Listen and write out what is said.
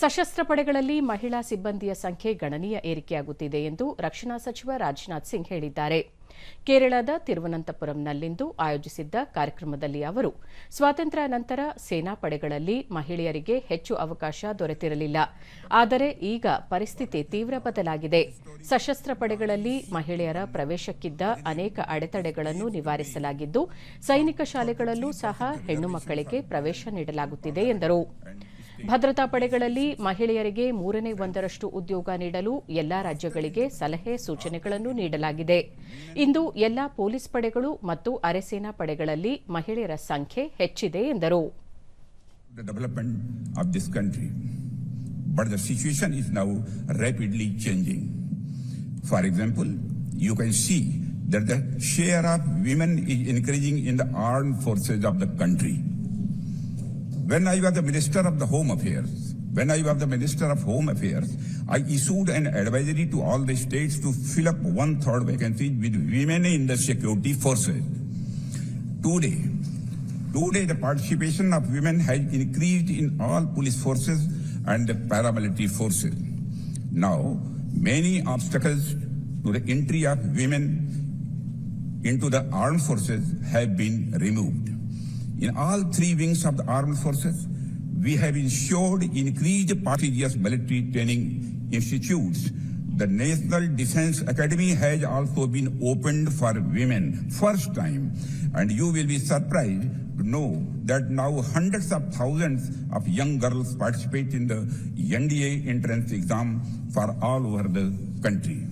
ಸಶಸ್ತ್ರ ಪಡೆಗಳಲ್ಲಿ ಮಹಿಳಾ ಸಿಬ್ಬಂದಿಯ ಸಂಖ್ಯೆ ಗಣನೀಯ ಏರಿಕೆಯಾಗುತ್ತಿದೆ ಎಂದು ರಕ್ಷಣಾ ಸಚಿವ ರಾಜನಾಥ್ ಸಿಂಗ್ ಹೇಳಿದ್ದಾರೆ. ಕೇರಳದ ತಿರುವನಂತಪುರಂನಲ್ಲಿಂದು ಆಯೋಜಿಸಿದ್ದ ಕಾರ್ಯಕ್ರಮದಲ್ಲಿ ಅವರು, ಸ್ವಾತಂತ್ರ್ಯ ನಂತರ ಸೇನಾ ಪಡೆಗಳಲ್ಲಿ ಮಹಿಳೆಯರಿಗೆ ಹೆಚ್ಚು ಅವಕಾಶ ದೊರೆತಿರಲಿಲ್ಲ. ಆದರೆ ಈಗ ಪರಿಸ್ಥಿತಿ ತೀವ್ರ ಬದಲಾಗಿದೆ. ಸಶಸ್ತ್ರ ಪಡೆಗಳಲ್ಲಿ ಮಹಿಳೆಯರ ಪ್ರವೇಶಕ್ಕಿದ್ದ ಅನೇಕ ಅಡೆತಡೆಗಳನ್ನು ನಿವಾರಿಸಲಾಗಿದ್ದು, ಸೈನಿಕ ಶಾಲೆಗಳಲ್ಲೂ ಸಹ ಹೆಣ್ಣು ಮಕ್ಕಳಿಗೆ ಪ್ರವೇಶ ನೀಡಲಾಗುತ್ತಿದೆ ಎಂದರು. ಭದ್ರತಾ ಪಡೆಗಳಲ್ಲಿ ಮಹಿಳೆಯರಿಗೆ ಮೂರನೇ ಒಂದರಷ್ಟು ಉದ್ಯೋಗ ನೀಡಲು ಎಲ್ಲಾ ರಾಜ್ಯಗಳಿಗೆ ಸಲಹೆ ಸೂಚನೆಗಳನ್ನು ನೀಡಲಾಗಿದೆ ಇಂದು ಎಲ್ಲಾ ಪೊಲೀಸ್ ಪಡೆಗಳು ಮತ್ತು ಅರೆಸೇನಾ ಪಡೆಗಳಲ್ಲಿ ಮಹಿಳೆಯರ ಸಂಖ್ಯೆ ಹೆಚ್ಚಿದೆ ಎಂದರು the development of this country. But the situation is now rapidly changing. For example, you can see that the share of women is increasing in the armed forces of the country. When I was the Minister of the Home Affairs, when I was the Minister of Home Affairs, I issued an advisory to all the states to fill up one-third vacancies with women in the security forces. Today, Today, the participation of women has increased in all police forces and the paramilitary forces. Now, many obstacles to the entry of women into the armed forces have been removed. In all three wings of the armed forces, we have ensured increased prestigious military training institutes. The National Defense Academy has also been opened for women, first time, and you will be surprised to know that now hundreds of thousands of young girls participate in the NDA entrance exam for all over the country.